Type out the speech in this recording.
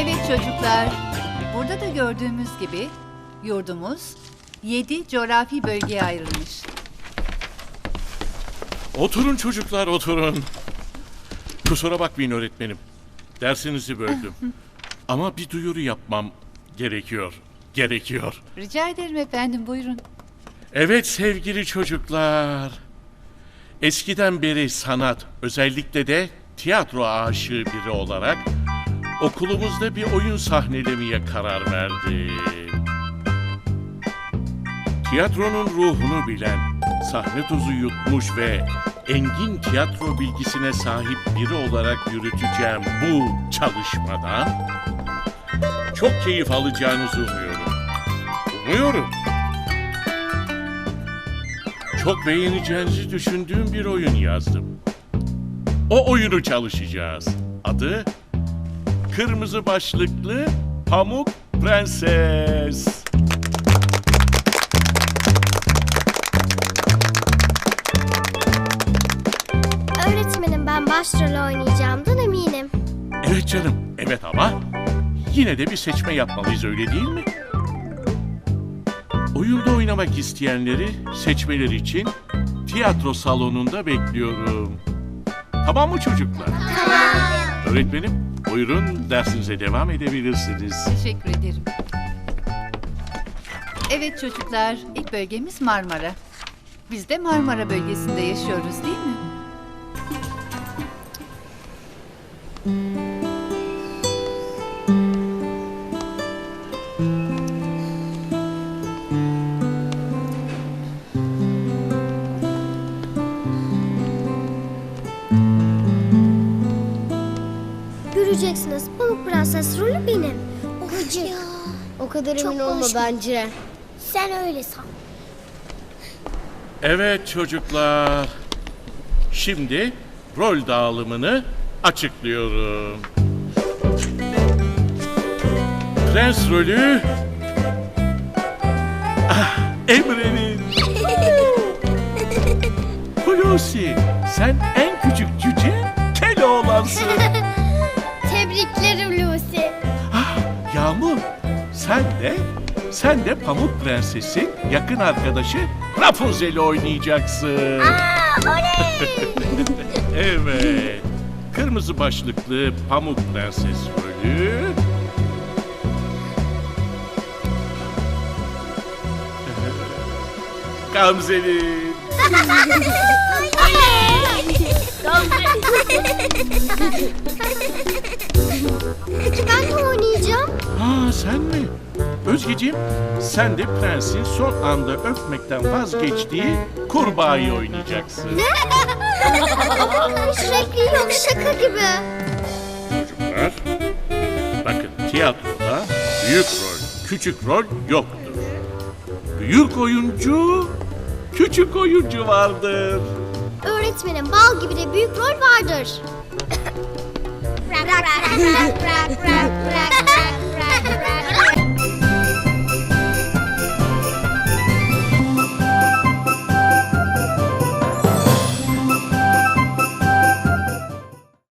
Evet çocuklar, burada da gördüğümüz gibi yurdumuz 7 coğrafi bölgeye ayrılmış. Oturun çocuklar oturun. Kusura bakmayın öğretmenim. Dersinizi böldüm. Ama bir duyuru yapmam gerekiyor. Gerekiyor. Rica ederim efendim buyurun. Evet sevgili çocuklar. Eskiden beri sanat, özellikle de tiyatro aşığı biri olarak okulumuzda bir oyun sahnelemeye karar verdim. Tiyatronun ruhunu bilen, sahne tozu yutmuş ve engin tiyatro bilgisine sahip biri olarak yürüteceğim bu çalışmadan çok keyif alacağınızı umuyorum. Umuyorum. Çok beğeneceğinizi düşündüğüm bir oyun yazdım. O oyunu çalışacağız. Adı Kırmızı Başlıklı Pamuk Prenses. Öğretmenim ben başrol oynayacağımdan eminim. Evet canım, evet ama yine de bir seçme yapmalıyız öyle değil mi? Oyunda oynamak isteyenleri seçmeleri için tiyatro salonunda bekliyorum. Tamam mı çocuklar? Tamam. Öğretmenim, buyurun dersinize devam edebilirsiniz. Teşekkür ederim. Evet çocuklar, ilk bölgemiz Marmara. Biz de Marmara bölgesinde yaşıyoruz değil mi? Göreceksiniz Pamuk Prenses rolü benim. Gıcık. O kadar Çok emin olma konuşma. bence. Sen öyle san. Evet çocuklar. Şimdi rol dağılımını açıklıyorum. Prens rolü ah, Emre'nin. Hulusi sen en küçük cüce Keloğlansın. sen de sen de Pamuk Prenses'in yakın arkadaşı Rapunzel'i oynayacaksın. Oley! Evet. Kırmızı başlıklı Pamuk Prenses rolü. Gamze'nin. sen mi? Özgeciğim sen de prensin son anda öpmekten vazgeçtiği kurbağayı oynayacaksın. Şekli yok şaka gibi. Çocuklar, bakın tiyatroda büyük rol, küçük rol yoktur. Büyük oyuncu, küçük oyuncu vardır. Öğretmenim bal gibi de büyük rol vardır. bırak bırak bırak bırak bırak bırak.